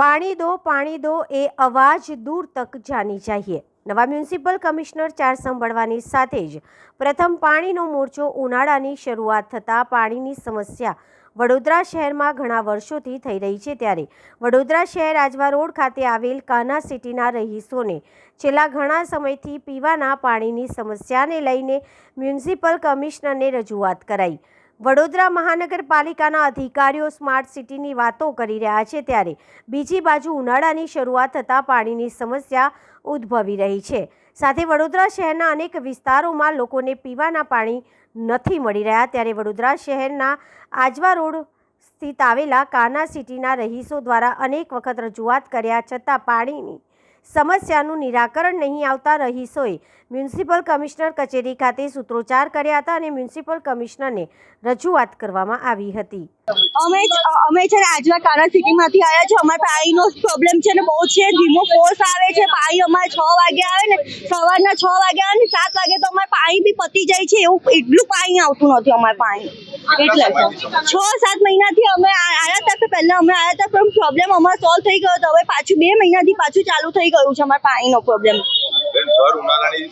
પાણી દો પાણી દો, એ અવાજ દૂર તક જાની ચાહીએ નવા મ્યુનિસિપલ કમિશનર ચાર સંભાળવાની સાથે જ પ્રથમ પાણીનો મોરચો ઉનાળાની શરૂઆત થતાં પાણીની સમસ્યા વડોદરા શહેરમાં ઘણા વર્ષોથી થઈ રહી છે ત્યારે વડોદરા શહેર આજવા રોડ ખાતે આવેલ કાના સિટીના રહીશોને છેલ્લા ઘણા સમયથી પીવાના પાણીની સમસ્યાને લઈને મ્યુનિસિપલ કમિશનરને રજૂઆત કરાઈ. વડોદરા મહાનગરપાલિકાના અધિકારીઓ સ્માર્ટ સિટીની વાતો કરી રહ્યા છે ત્યારે બીજી બાજુ ઉનાળાની શરૂઆત થતાં પાણીની સમસ્યા ઉદ્ભવી રહી છે. સાથે વડોદરા શહેરના અનેક વિસ્તારોમાં લોકોને પીવાના પાણી નથી મળી રહ્યા. ત્યારે વડોદરા શહેરના આજવા રોડ સ્થિત આવેલા કાના સિટીના રહીશો દ્વારા અનેક વખત રજૂઆત કર્યા છતાં પાણીની સમસ્યાનું નિરાકરણ નહીં આવતા રહીશોએ મ્યુનિસિપલ કમિશનર કચેરી ખાતે સૂત્રોચ્ચાર કર્યા હતા અને મ્યુનિસિપલ કમિશનરને રજૂઆત કરવામાં આવી હતી. અમે અમે છે ને આજવા કારણ સિટીમાંથી આવ્યા છે અમારે પાણીનો પ્રોબ્લેમ છે ને બહુ છે. ધીમો ફોર્સ આવે છે. પાણી અમારે છ વાગે આવે ને, સવારના છ વાગે આવે ને, સાત વાગે તો અમારે પાણી બી પતી જાય છે. એવું એટલું પાણી આવતું નથી અમારે પાણી. એટલે છ સાત મહિનાથી અમે પહેલા અમે આયા હતા પણ પ્રોબ્લેમ અમારો સોલ્વ થઈ ગયો હતો. હવે પાછું બે મહિનાથી પાછું ચાલુ થઈ ગયું છે અમારે પાણીનો પ્રોબ્લેમ બેન ભર ઉનાળાની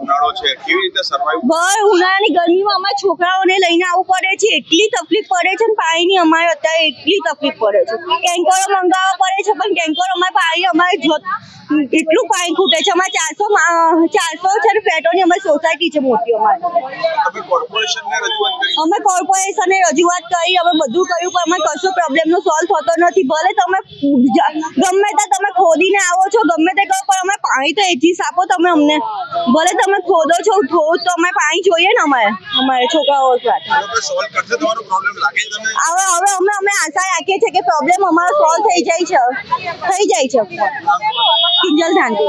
ઉનાળો છે કેવી રીતે સર્વાઈવ ભર ઉનાળાની ગરમીમાં અમારા છોકરાઓને લઈને આવવું પડે છે એટલી તકલીફ પડે છે ને પાણીની અમારે અત્યારે એટલી તકલીફ પડે છે. ટેન્કરો મંગાવવા પડે છે પણ ટેન્કરો અમારે પાણી અમારે એટલું પાણી ખૂટે છે. અમારે ચારસો ચારસો છે ને ફ્લેટોની અમારી સોસાયટી છે મોટી અમારી. અમે કોર્પોરેશનને રજૂઆત કરી? અમે રજૂઆત કરી અમે બધું કર્યું પણ અમે કશું પ્રોબ્લેમનો સોલ્વ થતો નથી. ભલે તમે ગમે ત્યાં તમે કરો પણ તો એટલી આપો તમે અમને. ભલે તમે ખોદો છો ખોદ તો અમે પાણી જોઈએ ને અમારે અમારે છોકરાઓ હવે હવે અમે અમે આશા રાખીએ છીએ કે પ્રોબ્લેમ અમારો સોલ્વ થઈ જાય છે. થઈ જાય છે. કિંજલ શાંતિ.